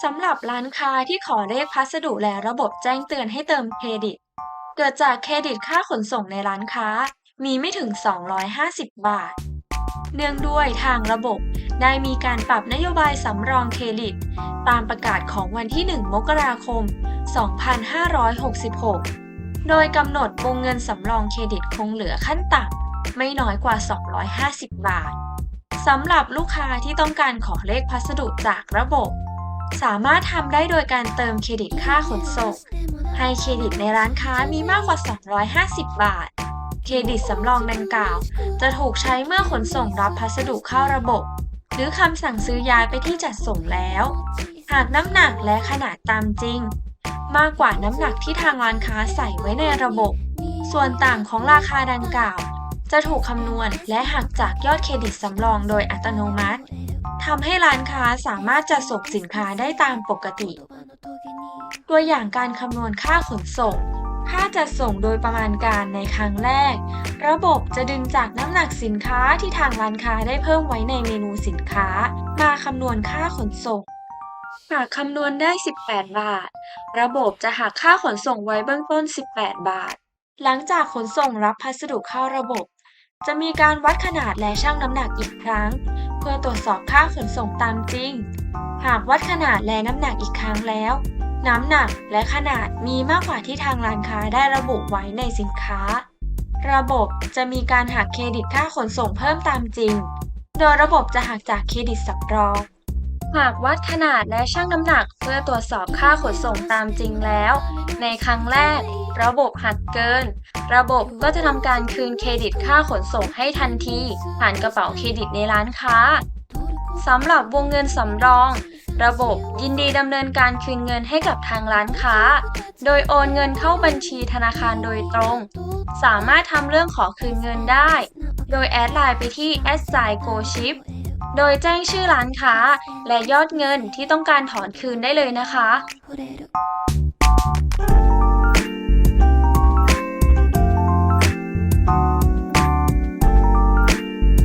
สำหรับร้านค้าที่ขอเลขพัสดุและระบบแจ้งเตือนให้เติมเครดิต เกิดจากเครดิตค่าขนส่งในร้านค้ามีไม่ถึง 250 บาท เนื่องด้วยทางระบบได้มีการปรับนโยบายสำรองเครดิต ตามประกาศของวันที่ 1 มกราคม 2566 โดยกำหนดวงเงินสำรองเครดิตคงเหลือขั้นต่ำไม่น้อยกว่า 250 บาท สำหรับลูกค้าที่ต้องการขอเลขพัสดุจากระบบ สามารถทำได้โดยการเติมเครดิตค่าขนส่ง ให้เครดิตในร้านค้ามีมากกว่า 250 บาท เครดิตสำรองดังกล่าว จะถูกใช้เมื่อขนส่งรับพัสดุเข้าระบบ หรือคำสั่งซื้อย้ายไปที่จัดส่งแล้ว หากน้ำหนักและขนาดตามจริง มากกว่าน้ำหนักที่ทางร้านค้าใส่ไว้ในระบบ ส่วนต่างของราคาดังกล่าว จะถูกคำนวณและหักจากยอดเครดิตสำรองโดยอัตโนมัติทำให้ร้านค้าสามารถจัดส่งสินค้าได้ตามปกติ ตัวอย่างการคำนวณค่าขนส่ง ค่าจัดส่งโดยประมาณการในครั้งแรก ระบบจะดึงจากน้ำหนักสินค้าที่ทางร้านค้าได้เพิ่มไว้ในเมนูสินค้า มาคำนวณค่าขนส่ง หากคำนวณได้ 18 บาท ระบบจะหักค่าขนส่งไว้เบื้องต้น 18 บาทหลังจากขนส่งรับพัสดุเข้าระบบ จะมีการวัดขนาดและชั่งน้ำหนักอีกครั้ง เพื่อตรวจสอบค่าขนส่งตามจริง หากวัดขนาดและน้ำหนักอีกครั้งแล้ว น้ำหนักและขนาดมีมากกว่าที่ทางร้านค้าได้ระบุไว้ในสินค้า ระบบจะมีการหักเครดิตค่าขนส่งเพิ่มตามจริง โดยระบบจะหักจากเครดิตสำรองหากวัดขนาดและชั่งน้ำหนักเพื่อตรวจสอบค่าขนส่งตามจริงแล้ว ในครั้งแรก ระบบหักเกิน ระบบก็จะทำการคืนเครดิตค่าขนส่งให้ทันที ผ่านกระเป๋าเครดิตในร้านค้าสำหรับวงเงินสำรอง ระบบยินดีดำเนินการคืนเงินให้กับทางร้านค้า โดยโอนเงินเข้าบัญชีธนาคารโดยตรง สามารถทำเรื่องขอคืนเงินได้ โดยแอดไลน์ไปที่ a s i g n g o s h i p โดยแจ้งชื่อร้านค้า และยอดเงินที่ต้องการถอนคืนได้เลยนะคะ